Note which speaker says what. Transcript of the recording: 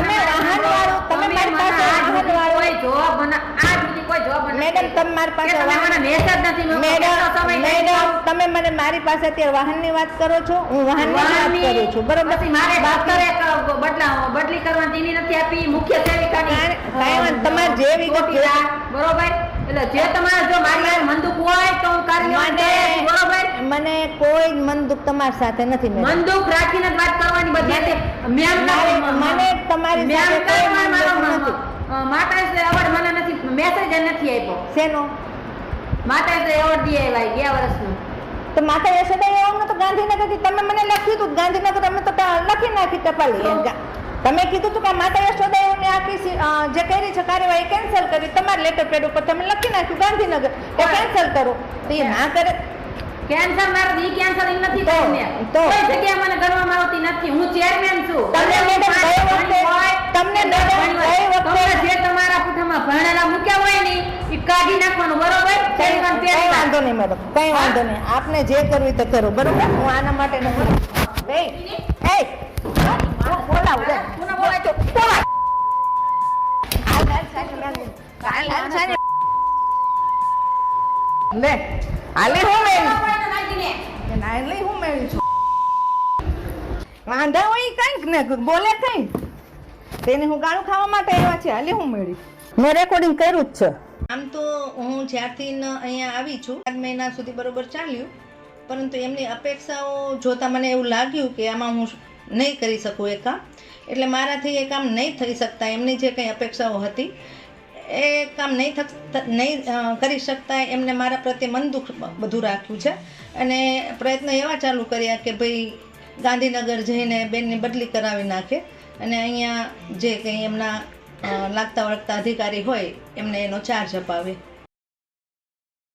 Speaker 1: તમે વાહન વાળું તમે મારી પાસે વાહન વાળું
Speaker 2: કોઈ જવાબ મને આ સુધી કોઈ જવાબ
Speaker 1: મેડમ તમે મારી પાસે વાહન
Speaker 2: મેસેજ નથી
Speaker 1: મેડમ મેડમ તમે મને મારી પાસે અત્યારે વાહનની વાત કરો છો હું વાહનની વાત કરું છું બરોબર?
Speaker 2: પછી મારે ડોક્ટરે કરે બદલા બદલી કરવાની દીની નથી આપી મુખ્ય સેવિકાની
Speaker 1: કાંઈ- તમારે જે વિગત
Speaker 2: બરોબર? એટલે જે તમારે જો મારી પાસે હોય તો હું કરીશ, બરોબર?
Speaker 1: મને કોઈ મનદુખ તમારી સાથે નથી
Speaker 2: મનદુખ રાખીને વાત કરવાની બધી
Speaker 1: મને- તમારી
Speaker 2: મેમ
Speaker 1: સાથે
Speaker 2: કઈ
Speaker 1: કોઈ
Speaker 2: મારો
Speaker 1: મંદુક નથી.
Speaker 2: માતા એવોર્ડ મને નથી મેસેજ નથી આપ્યો.
Speaker 1: શેનો?
Speaker 2: માતા એવોર્ડ દી આવ્યા ગયા વર્ષનો.
Speaker 1: તો માતા યશોદા તો ગાંધીનગરથી તમે મને લખ્યું હતું ગાંધીનગર તો લખી નાખી ટપાલી તમે કીધું હતું કે માતા યશોદા એવું આખી જે કરી છે કાર્યવાહી કેન્સલ કરી તમારા લેટર પેડ ઉપર તમે લખી નાખ્યું ગાંધીનગર. એ કેન્સલ કરો. તો એ ના કરે.
Speaker 2: કેન્સર મારે ઈ કેન્સર નથી
Speaker 1: તો- તો-
Speaker 2: કોઈ જગ્યાએ મને આવતી નથી હું ચેરમેન છું.
Speaker 1: તમને મેડમ ગઈ વખતે- તમને મેડમ ગઈ વખતે-
Speaker 2: જે તમારા પુઠામાં ભણેલા મૂક્યા હોય ને એ કાઢી નાખવાનું બરોબર?
Speaker 1: કઈ વાંધો નહીં મેડમ કઈ વાંધો નહીં. આપને જે કરવી તે કરો બરોબર? હું આના માટે નથી એ એ બોલાવું લે.
Speaker 2: તો?
Speaker 1: બોલાવ. લાલ સાની- લે હાલે હું મેળવી?
Speaker 2: કોઈને નાખીને.
Speaker 1: ના લઈ હું મેળવી છું. વાંધા હોય કંઈક ને બોલે કંઈક તેને હું ગાળું ખાવા માટે આવ્યા છે હાલે હું મેળી. મેં રેકોર્ડિંગ કર્યું જ છે. આમ તો હું જ્યારથી અહીંયા આવી છું ચાર મહિના સુધી બરોબર ચાલ્યું પરંતુ એમની અપેક્ષાઓ જોતા મને એવું લાગ્યું કે આમાં હું નહીં કરી શકું એ કામ. એટલે મારાથી એ કામ નહીં થઈ શકતા એમની જે કંઈ અપેક્ષાઓ હતી એ કામ નહીં થક નહીં કરી શકતા એમને મારા પ્રત્યે મન દુઃખ બધું રાખ્યું છે. અને પ્રયત્ન એવા ચાલુ કર્યા કે ભાઈ ગાંધીનગર જઈને બેનની બદલી કરાવી નાખે. અને અહીંયા જે કંઈ એમના લાગતા વળગતા અધિકારી હોય, એમને એનો ચાર્જ અપાવે.